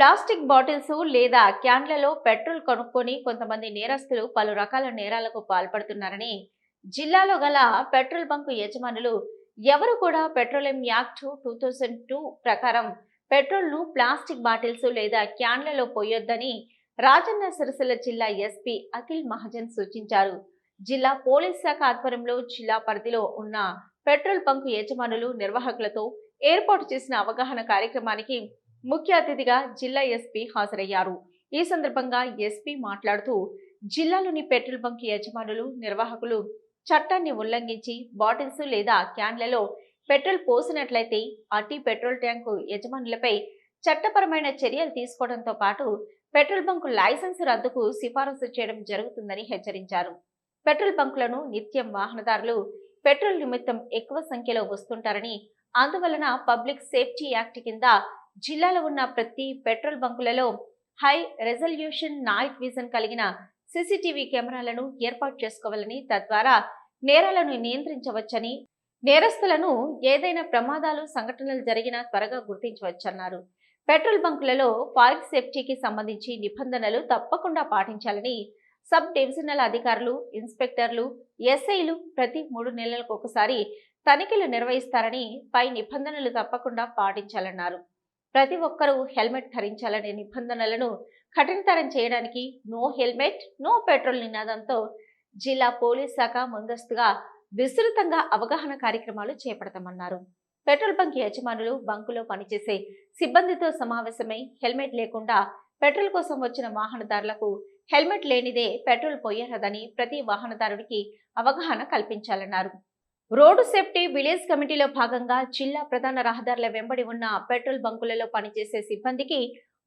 Plastic bottles లేదా క్యాన్లలో petrol కొనుక్కొని కొంతమంది నేరస్తులు పలు రకాల నేరాలకు పాల్పడుతున్నారని జిల్లాలో గల పెట్రోల్ బంకు యజమానులు ఎవరు కూడా petroleum act two thousand two ప్రకారం పెట్రోల్ను ప్లాస్టిక్ బాటిల్స్ లేదా క్యాన్లలో పోయొద్దని రాజన్న సిరిసిల్ల జిల్లా ఎస్పీ అఖిల్ మహాజన్ సూచించారు. జిల్లా పోలీస్ శాఖ ఆధ్వర్యంలో జిల్లా పరిధిలో ఉన్న పెట్రోల్ బంకు యజమానులు నిర్వాహకులతో ఏర్పాటు చేసిన అవగాహన కార్యక్రమానికి ముఖ్య అతిథిగా జిల్లా ఎస్పీ హాజరయ్యారు. ఈ సందర్భంగా ఎస్పీ మాట్లాడుతూ జిల్లాలోని పెట్రోల్ బంక్ యజమానులు నిర్వాహకులు చట్టాన్ని ఉల్లంఘించి బాటిల్స్ లేదా క్యాన్లలో పెట్రోల్ పోసినట్లయితే అట్టి పెట్రోల్ ట్యాంకు యజమానులపై చట్టపరమైన చర్యలు తీసుకోవడంతో పాటు పెట్రోల్ బంకు లైసెన్స్ రద్దుకు సిఫారసు చేయడం జరుగుతుందని హెచ్చరించారు. పెట్రోల్ బంకులను నిత్యం వాహనదారులు పెట్రోల్ నిమిత్తం ఎక్కువ సంఖ్యలో వస్తుంటారని అందువలన పబ్లిక్ సేఫ్టీ యాక్ట్ కింద జిల్లాలో ఉన్న ప్రతి పెట్రోల్ బంకులలో హై రెజల్యూషన్ నైట్ విజన్ కలిగిన సీసీటీవీ కెమెరాలను ఏర్పాటు చేసుకోవాలని తద్వారా నేరాలను నియంత్రించవచ్చని నేరస్తులను ఏదైనా ప్రమాదాలు సంఘటనలు జరిగినా త్వరగా గుర్తించవచ్చన్నారు. పెట్రోల్ బంకులలో ఫైర్ సేఫ్టీకి సంబంధించి నిబంధనలు తప్పకుండా పాటించాలని సబ్ డివిజనల్ అధికారులు ఇన్స్పెక్టర్లు ఎస్ఐలు ప్రతి మూడు నెలలకు ఒకసారి తనిఖీలు నిర్వహిస్తారని పై నిబంధనలు తప్పకుండా పాటించాలన్నారు. ప్రతి ఒక్కరూ హెల్మెట్ ధరించాలనే నిబంధనలను కఠినతరం చేయడానికి నో హెల్మెట్ నో పెట్రోల్ నినాదంతో జిల్లా పోలీస్ శాఖ ముందస్తుగా విస్తృతంగా అవగాహన కార్యక్రమాలు చేపడతామన్నారు. పెట్రోల్ బంక్ యజమానులు బంకులో పనిచేసే సిబ్బందితో సమావేశమై హెల్మెట్ లేకుండా పెట్రోల్ కోసం వచ్చిన వాహనదారులకు హెల్మెట్ లేనిదే పెట్రోల్ పోయరాదని ప్రతి వాహనదారుడికి అవగాహన కల్పించాలన్నారు. రోడ్డు సేఫ్టీ విలేజ్ కమిటీలో భాగంగా జిల్లా ప్రధాన రహదారుల వెంబడి ఉన్న పెట్రోల్ బంకులలో పనిచేసే సిబ్బందికి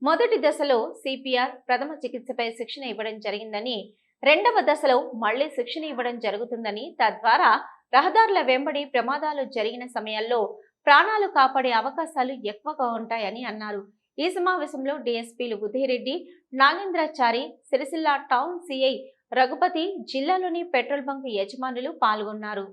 మొదటి దశలో సిపిఆర్ ప్రథమ చికిత్సపై శిక్షణ ఇవ్వడం జరిగిందని రెండవ దశలో మళ్ళీ శిక్షణ ఇవ్వడం జరుగుతుందని తద్వారా రహదారుల వెంబడి ప్రమాదాలు జరిగిన సమయాల్లో ప్రాణాలు కాపాడే అవకాశాలు ఎక్కువగా ఉంటాయని అన్నారు. ఈ సమావేశంలో డిఎస్పీలు ఉదయరెడ్డి నాగేంద్రాచారి సిరిసిల్ల టౌన్ సిఐ రఘుపతి జిల్లాలోని పెట్రోల్ బంక్ యజమానులు పాల్గొన్నారు.